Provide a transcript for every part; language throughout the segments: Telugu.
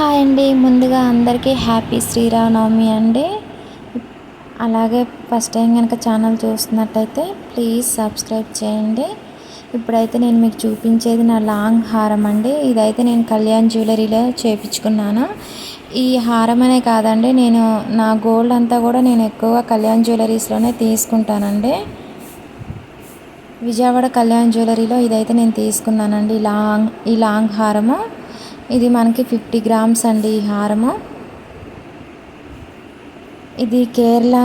హాయ్ అండి. ముందుగా అందరికీ హ్యాపీ శ్రీరామనవమి అండి. అలాగే ఫస్ట్ టైం కనుక ఛానల్ చూస్తున్నట్టయితే ప్లీజ్ సబ్స్క్రైబ్ చేయండి. ఇప్పుడైతే నేను మీకు చూపించేది నా లాంగ్ హారం అండి. ఇదైతే నేను కళ్యాణ్ జ్యువెలరీలో చేపించుకున్నాను. ఈ హారం అనే కాదండి నేను నా గోల్డ్ అంతా కూడా నేను ఎక్కువగా కళ్యాణ్ జ్యువెలరీస్లోనే తీసుకుంటానండి. విజయవాడ కళ్యాణ్ జ్యువెలరీలో ఇదైతే నేను తీసుకున్నానండి. లాంగ్ ఈ లాంగ్ హారము. ఇది మనకి ఫిఫ్టీ గ్రామ్స్ అండి ఈ హారము. ఇది కేరళ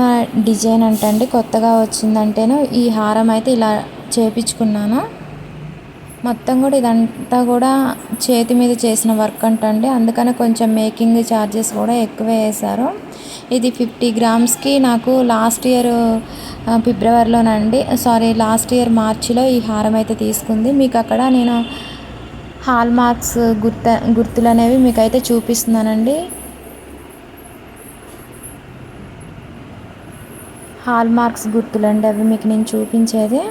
డిజైన్ అంటండి కొత్తగా వచ్చిందంటేను ఈ హారం అయితే ఇలా చేపించుకున్నాను. మొత్తం కూడా ఇదంతా కూడా చేతి మీద చేసిన వర్క్ అంటండి అందుకనే కొంచెం మేకింగ్ ఛార్జెస్ కూడా ఎక్కువే వేశారు. ఇది ఫిఫ్టీ గ్రామ్స్కి నాకు లాస్ట్ ఇయర్ ఫిబ్రవరిలోనండి సారీ లాస్ట్ ఇయర్ మార్చిలో ఈ హారం అయితే తీసుకుంది. మీకు అక్కడ నేను హాల్ మార్క్స్ గుర్త గుర్తులు అనేవి మీకైతే చూపిస్తున్నానండి. హాల్ మార్క్స్ గుర్తులండి అవి మీకు నేను చూపించేది.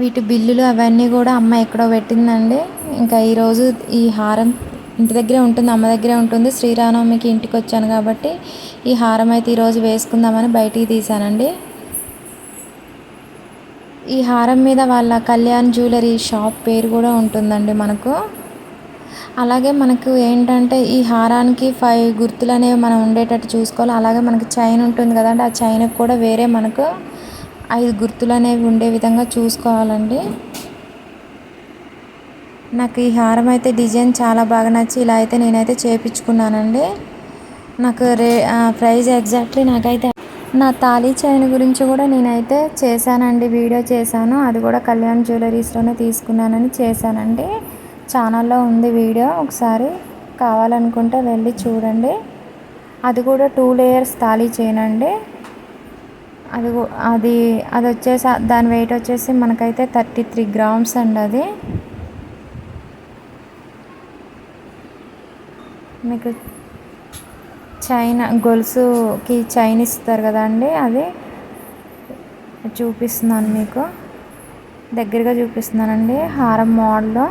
వీటి బిల్లులు అవన్నీ కూడా అమ్మ ఎక్కడో పెట్టిందండి. ఇంకా ఈరోజు ఈ హారం ఇంటి దగ్గరే ఉంటుంది అమ్మ దగ్గరే ఉంటుంది. శ్రీరామనవమికి ఇంటికి వచ్చాను కాబట్టి ఈ హారం అయితే ఈరోజు వేసుకుందామని బయటికి తీశానండి. ఈ హారం మీద వాళ్ళ కళ్యాణ్ జ్యువెలరీ షాప్ పేరు కూడా ఉంటుందండి మనకు. అలాగే మనకు ఏంటంటే ఈ హారానికి ఫైవ్ గుర్తులు అనేవి మనం ఉండేటట్టు చూసుకోవాలి. అలాగే మనకి చైన్ ఉంటుంది కదండి ఆ చైన్కి కూడా వేరే మనకు ఐదు గుర్తులు అనేవి ఉండే విధంగా చూసుకోవాలండి. నాకు ఈ హారం అయితే డిజైన్ చాలా బాగా నచ్చి ఇలా అయితే నేనైతే చేపించుకున్నానండి. నాకు రే ప్రైజ్ ఎగ్జాక్ట్లీ నాకైతే నా తాళీ చైన్ గురించి కూడా నేనైతే చేశానండి వీడియో చేశాను. అది కూడా కళ్యాణ్ జ్యువెలరీస్లోనే తీసుకున్నానని చేశానండి. ఛానల్లో ఉంది వీడియో ఒకసారి కావాలనుకుంటే వెళ్ళి చూడండి. అది కూడా టూ లేయర్స్ తాళీ చైన్ అండి. అది అది అది వచ్చేసి దాని వెయిట్ వచ్చేసి మనకైతే థర్టీ త్రీ గ్రామ్స్ అండి అది. మీకు చైన్ గొలుసుకి చైన్ ఇస్తారు కదండి అది? చూపిస్తున్నాను మీకు. దగ్గరగా చూపిస్తున్నానండి. హారం మోడల్లో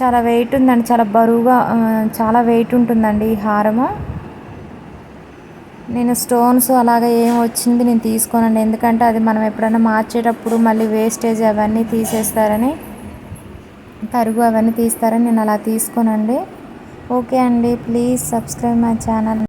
చాలా వెయిట్ ఉందండి. చాలా బరువుగా చాలా వెయిట్ ఉంటుందండి ఈ హారము. నేను స్టోన్స్ అలాగే ఏం వచ్చింది నేను తీసుకోనండి. ఎందుకంటే అది మనం ఎప్పుడైనా మార్చేటప్పుడు మళ్ళీ వేస్టేజ్ అవన్నీ తీసేస్తారని తరుగు అవన్నీ తీస్తారని నేను అలా తీసుకోనండి. ఓకే అండి ప్లీజ్ సబ్స్క్రైబ్ మై ఛానల్